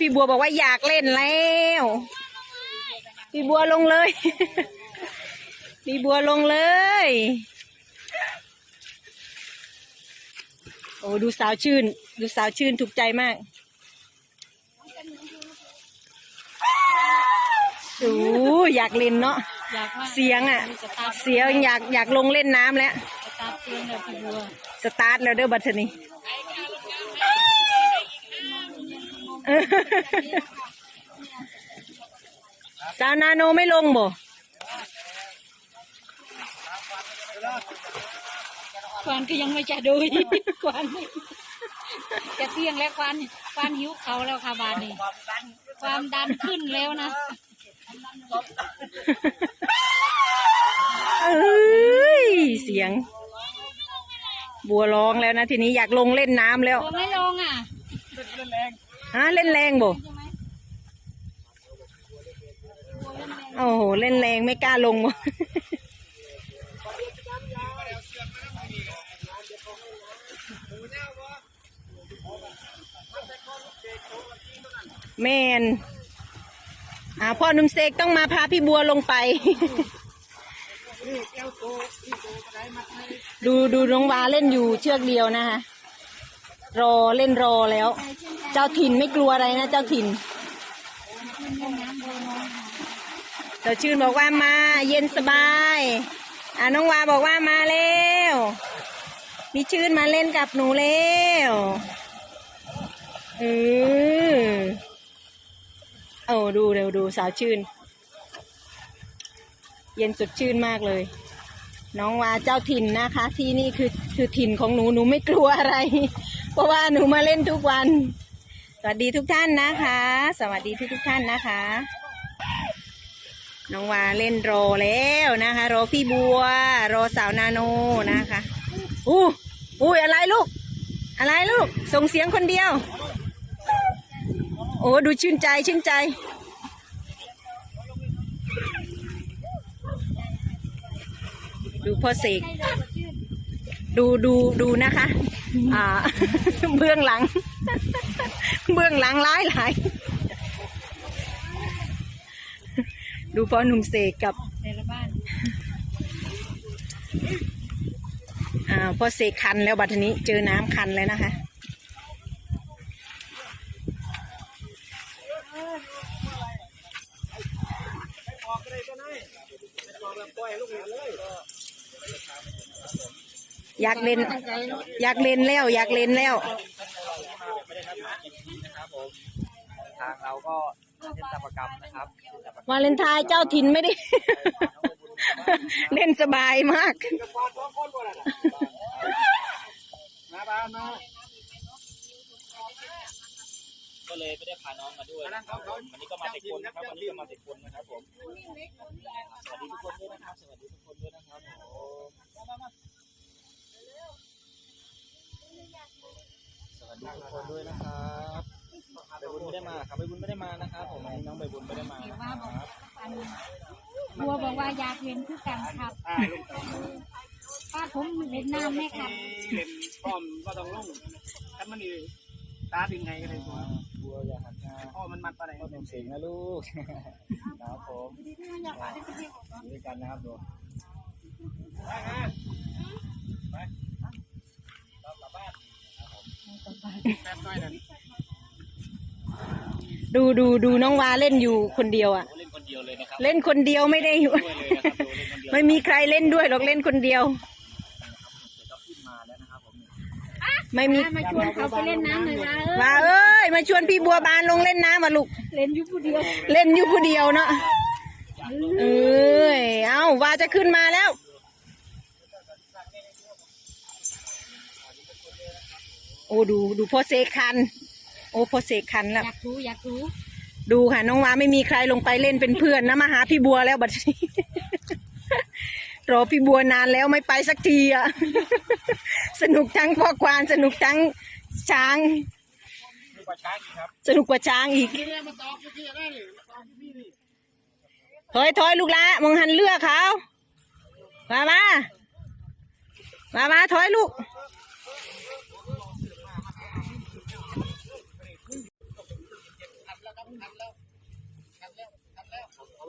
พี่บัวบอกว่าอยากเล่นแล้ว พี่บัวลงเลย พี่บัวลงเลย โอ้ดูสาวชื่น ดูสาวชื่นถูกใจมากโอ้อยากเล่นเนาะ อยากว่าเสียงอะสตาร์ทเสียงอยากอยากลงเล่นน้ำแล้ว สตาร์ทเตือนเลยพี่บัว สตาร์ทแล้วเด้อบัตรนี้ สาวนาโนไม่ลงบ่ควันก็ยังไม่จะดูอีกควันจะเที่ยงแล้วควันควันหิวเขาแล้วค่ะบานนี้ความดันขึ้นแล้วนะเอ้ยเสียง บัวร้องแล้วนะทีนี้อยากลงเล่นน้ำแล้วตัวไม่ลงอะ ฮะเล่นแรงบ่โอ้โหเล่นแรงไม่กล้าลงบ่แมนอ่าพ่อหนุ่มเสกต้องมาพาพี่บัวลงไป ดูดูน้องวาเล่นอยู่เชือกเดียวนะคะ รอเล่นรอแล้ว เจ้าถิ่นไม่กลัวอะไรนะเจ้าถิ่นเจ้าชื่นบอกว่ามาเย็นสบายอ่าน้องวาบอกว่ามาเร็วมีชื่นมาเล่นกับหนูเร็วเออโอ้ดูเร็วดูสาวชื่น เย็นสดชื่นมากเลย น้องวาเจ้าถิ่นนะคะ ที่นี่คือคือถิ่นของหนูหนูไม่กลัวอะไร เพราะว่าหนูมาเล่นทุกวัน สวัสดีทุกท่านนะคะ สวัสดีทุกทุกท่านนะคะ น้องวาเล่นรอแล้วนะคะรอพี่บัวรอสาวนาโนนะคะอู้อุ้ยอะไรลูก อะไรลูก ส่งเสียงคนเดียว โอ้ดูชื่นใจชื่นใจดูพ่อเสก ดูดูดูนะคะ อ่า เบื้องหลัง เบื้องหลังร้ายหลายดูพ่อหนุ่มเสกกับในละบ้านอ่าพ่อเสกคันแล้วบัดนี้เจอน้ำคันแล้วนะคะอยา กเล่น อยากเล่นแล้ว อยากเล่นแล้ว ทางเราก็เล่นตามประกรรมนะครับเล่นตามประกรรมวาเลนไทน์เจ้าถิ่นไม่ได้ เล่นสบายมาก มาบ้านมาก็เลยไม่ได้พาน้องมาด้วยนะครับผมวันนี้ก็มาแต่คนนะครับวันนี้ก็มาแต่คนนะครับผมสวัสดีทุกคนด้วยนะครับสวัสดีทุกคนด้วยนะครับ วัสดีทุกคนด้วยนะครับใบบุญไม่ได้มาครับใบบุญไม่ได้มานะครับผมวันนี้น้องใบบุญไม่ได้มาเห็นนะคว่ารับบอกอันบัวบอกว่าอยากเห็นคือกันครับป้าผมเห็นน้ำแม่ครับเล่นพร้อมก็ต้องลงถ้ามันนี่ตาดึงไงก็เลยตัวบัวอย่าหันหน้าพ่อมันมัดไปไหนพ่อหนุ่มเสียงนะลูกครับผมด้วยกันนะครับดู แป๊บน้อยนั่น ดูดูดูน้องวาเล่นอยู่คนเดียวอะเล่นคนเดียวเลยนะครับเล่นคนเดียวไม่ได้อยู่ด้วยเลยนะครับดูเล่นคนเดียวไม่มีใครเล่นด้วยหรอกเล่นคนเดียว ก็ขึ้นมาแล้วนะครับผมไม่มีมาชวนเขาไปเล่นน้ำหน่อยว่าว่าเอ้ยมาชวนพี่บัวบานลงเล่นน้ำมาลูกเล่นอยู่ผู้เดียว เล่นอยู่คนเดียวเนาะเอ้ยเอาวาจะขึ้นมาแล้ว อ้ดูดูพ่อเสกคัน โอ้พ่อเสกคันแล้วอยากรู้อยากรู้ ดูค่ะน้องวาไม่มีใครลงไปเล่นเป็นเพื่อนนะมาหาพี่บัวแล้วบัดนี้ รอพี่บัวนานแล้วไม่ไปสักทีอะสนุกทั้งพ่อควานสนุกทั้งช้างดูปลาช้างครับสนุกกว่าช้างอีกถอยถอยลูกละมองหันเลือกเขามามามามาถอยลูก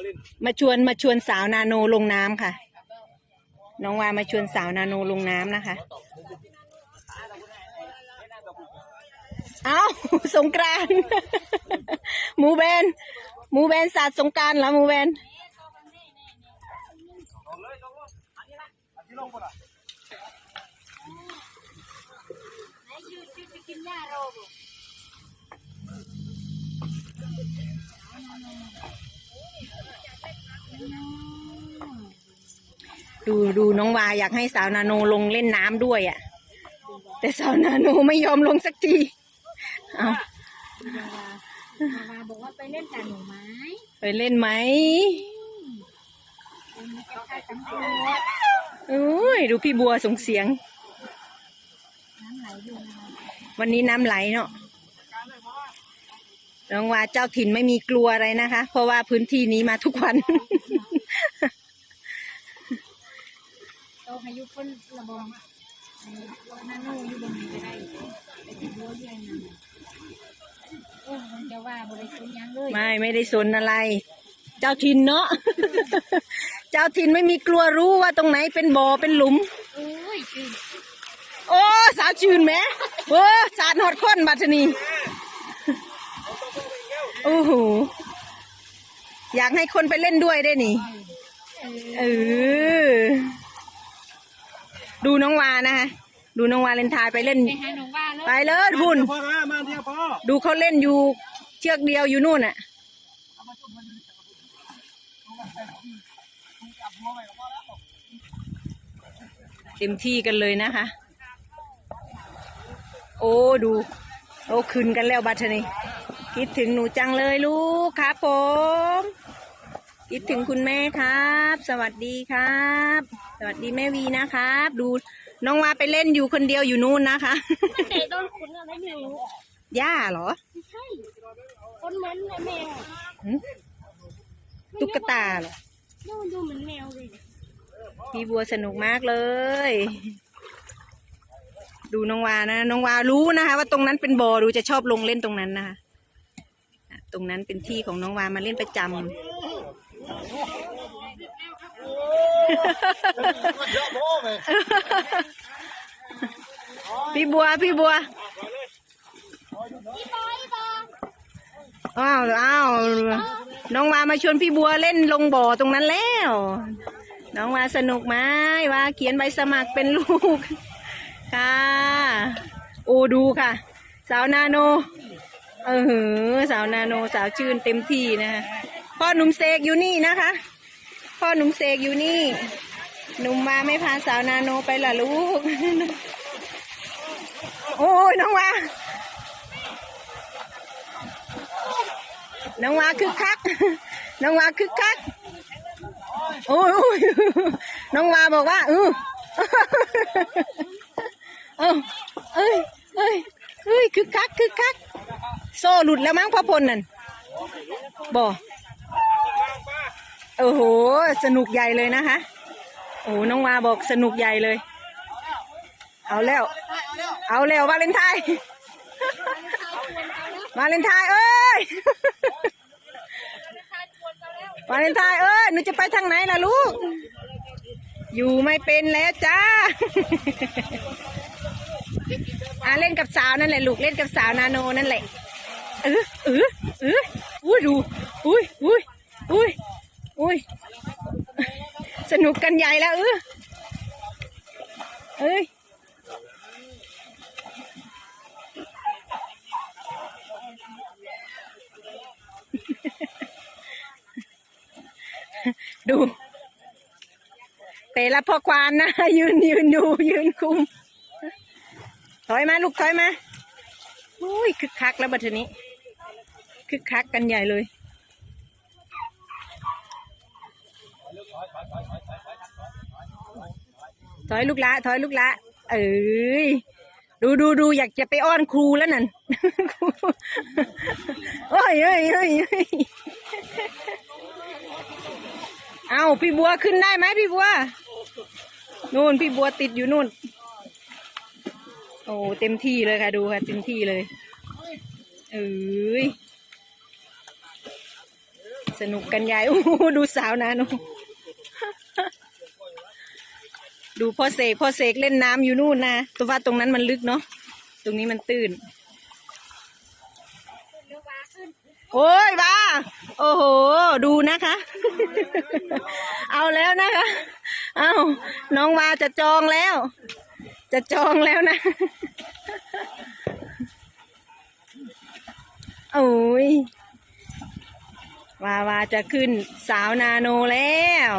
มาเล่นมาชวนมาชวนสาวนาโนลงน้ำค่ะ น้องวามาชวนสาวนาโนลงน้ำนะคะ เอาสงกรานต์ หมูแบนหมูแบนศาสตร์สงกรารเหรอหมูแบน ดูดูน้องวาอยากให้สาวนาโนลงเล่นน้ำด้วยอะ่ะ แต่สาวนาโนไม่ยอมลงสักทีเอานาวาบอกว่าไปเล่นกับหนูไหมไปเล่นไหมเป็นค่ายตำรวจอุ้ยดูพี่บัวส่งเสียง น้ำไหลอยู่นะคะวันนี้น้ำไหลเนาะ น้องวาเจ้าถิ่นไม่มีกลัวอะไรนะคะ เพราะว่าพื้นที่นี้มาทุกวันโตอายุคนระบองไอ้นั่นนู่นอยู่บนนี้ก็ได้ไปติดรั้วเรียนนั่นน่ะโอ้มันจะว่าบริสุทธิ์ยังเลยไม่ไม่ได้สนอะไร เจ้าถิ่นเนาะเจ้าถิ่นไม่มีกลัวรู้ว่าตรงไหนเป็นบ่อเป็นหลุมโอ้ยคือโอ้สาวชื่นไหมโอ้สาดหอดค้นบัตรนี โอ้โห อยากให้คนไปเล่นด้วยได้นี่ เออ ดูน้องวานะคะ ดูน้องวาเลนไทายไปเล่น ไปหาหนูว่าเลยไปเลยคุณพ่อมามาเที่ยวพ่อดูเขาเล่นอยู่เชือกเดียวอยู่นู่นน่ะ เต็มที่กันเลยนะคะ โอ้ดู โอ้คืนกันแล้วบัตรนี่ คิดถึงหนูจังเลยลูกครับผม คิดถึงคุณแม่ครับ สวัสดีครับ สวัสดีแม่วีนะครับ ดูน้องวาไปเล่นอยู่คนเดียวอยู่นู่นนะคะเตะโดนขุนอะไรไม่รู้ย่าเหรอไม่ใช่คนเหมือนแมวหึตุ๊กตาเหรอดูดูเหมือนแมวเลยพี่บัวสนุกมากเลย ดูน้องวานะน้องวารู้นะคะ ว่าตรงนั้นเป็นบ่อดูจะชอบลงเล่นตรงนั้นนะคะอะ ตรงนั้นเป็นที่ของน้องวามาเล่นประจำพี่บัวพี่บัวอ้าวอ้าวน้องวามาชวนพี่บัวเล่นลงบ่อตรงนั้นแล้ว น้องวาสนุกไหมวาเขียนใบสมัครเป็นลูก ค่ะ โอ้ดูค่ะ สาวนาโน เออหือสาวนาโนสาวชื่นเต็มที่นะคะพ่อหนุ่มเสกอยู่นี่นะคะ พ่อหนุ่มเสกอยู่นี่ หนุ่มมาไม่พาสาวนาโนไปล่ะลูก โอ้ยน้องวาน้องวาคึกคัก น้องวาคึกคัก โอ้ยอยน้องวาบอกว่าเออเออเอ้ยเอ้ยเอ้ยคึกคัก โซ่หลุดแล้วมั้งพ่อพลนั่นบ่โอ้โห สนุกใหญ่เลยนะคะโอ้น้องวาบอกสนุกใหญ่เลย เอาแล้ว เอาแล้ววาเลนไทน์วาเลนไทน์เอ้ยวาเลนไทน์เอ้ยหนูจะไปทางไหนล่ะลูก อยู่ไม่เป็นแล้วจ้าอะเล่นกับสาวนั่นแหละลูกเล่นกับสาวนาโนนั่นแหละ เออเออเอออุ้ยดูอุ้ยอุ้ยอุ้ยอุ้ยสนุกกันใหญ่แล้วเออเอ้ยดูแต่ละพ่อควานนะ ยืนยืนดูยืนคุม ถอยมา ลูกถอยมาอุ้ยคึกคักแล้วบัดทีนี้ คึกคักกันใหญ่เลยถอยลูกละถอยลูกละ เอ้ยดูดูดูอยากจะไปอ้อนครูแล้วนั่นโอ้ยเอ้ยเอ้ยเอาพี่บัวขึ้นได้ไหมพี่บัวนู่นพี่บัวติดอยู่นู่น โอ้เต็มที่เลยค่ะดูค่ะเต็มที่เลยเอ้ย สนุกกันใหญ่โอ้ดูสาวนาโนดูพ่อเสกพ่อเสกเล่นน้ำอยู่นู่นนะตัวว่าตรงนั้นมันลึกเนาะตรงนี้มันตื้น โอ้ยบ้าโอ้โห ดูนะคะ เอาแล้วนะคะ เอาน้องวาจะจองแล้ว จะจองแล้วนะโอ้ย วาวาจะขึ้นสาวนาโนแล้ว